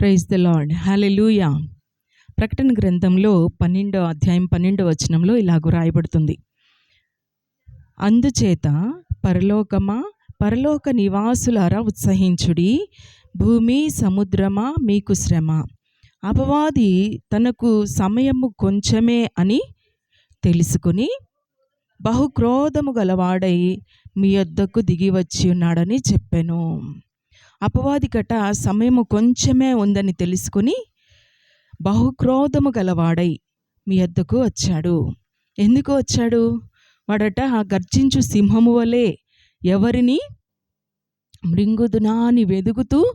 Praise the lord లూయా ప్రకటన గ్రంథంలో పన్నెండో అధ్యాయం పన్నెండో వచనంలో ఇలాగ రాయబడుతుంది. అందుచేత పరలోకమా పరలోక నివాసులారా ఉత్సహించుడి. భూమి సముద్రమా మీకు శ్రమ. అపవాది తనకు సమయము కొంచెమే అని తెలుసుకుని బహుక్రోధము గలవాడై మీ యొద్దకు దిగి వచ్చి ఉన్నాడని చెప్పాను. అపవాది కట సమయము కొంచెమే ఉందని తెలుసుకుని బహుక్రోధము గలవాడై మీ వద్దకు వచ్చాడు. ఎందుకు వచ్చాడు? వాడట ఆ గర్జించు సింహము వలె ఎవరిని? మృంగుదునాని వెదుగుతూ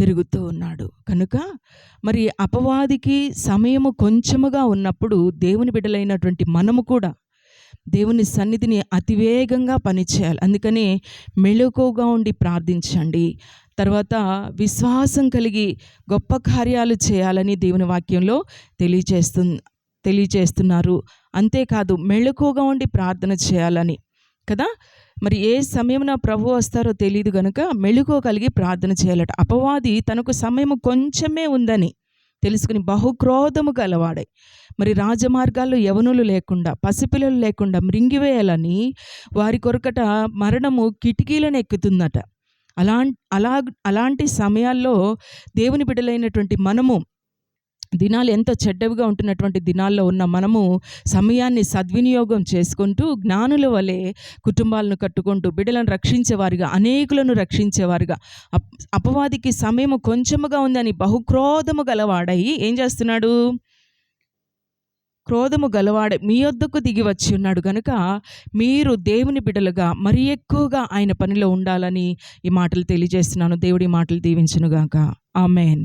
తిరుగుతూ ఉన్నాడు. కనుక మరి అపవాదికి సమయము కొంచెముగా ఉన్నప్పుడు దేవుని బిడ్డలైనటువంటి మనము కూడా దేవుని సన్నిధిని అతివేగంగా పనిచేయాలి. అందుకనే మెళుకుగా ఉండి ప్రార్థించండి. తర్వాత విశ్వాసం కలిగి గొప్ప కార్యాలు చేయాలని దేవుని వాక్యంలో తెలియచేస్తు తెలియచేస్తున్నారు. అంతేకాదు మెళుకుగా ఉండి ప్రార్థన చేయాలని. కదా? మరి ఏ సమయమున ప్రభు వస్తారో తెలియదు కనుక మెళుకో కలిగి ప్రార్థన చేయాలట. అపవాది తనకు సమయం కొంచెమే ఉందని తెలుసుకుని బహుక్రోధము గలవాడై మరి రాజమార్గాల్లో యవనులు లేకుండా పసిపిల్లలు లేకుండా మృంగివేయాలని వారి కొరకట మరణము కిటికీలను ఎక్కుతుందట. అలా అలా అలాంటి సమయాల్లో దేవుని బిడ్డలైనటువంటి మనము దినాలు ఎంతో చెడ్డవిగా ఉంటున్నటువంటి దినాల్లో ఉన్న మనము సమయాన్ని సద్వినియోగం చేసుకుంటూ జ్ఞానుల వలె కుటుంబాలను కట్టుకుంటూ బిడ్డలను రక్షించేవారుగా అనేకులను రక్షించేవారుగా అపవాదికి సమయము కొంచెముగా ఉందని బహుక్రోధము గలవాడై ఏం చేస్తున్నాడు? క్రోధము గలవాడే మీ వద్దకు దిగి వచ్చి ఉన్నాడు గనుక మీరు దేవుని బిడ్డలుగా మరీ ఎక్కువగా ఆయన పనిలో ఉండాలని ఈ మాటలు తెలియజేస్తున్నాను. దేవుడి మాటలు దీవించునుగాక. ఆమెన్.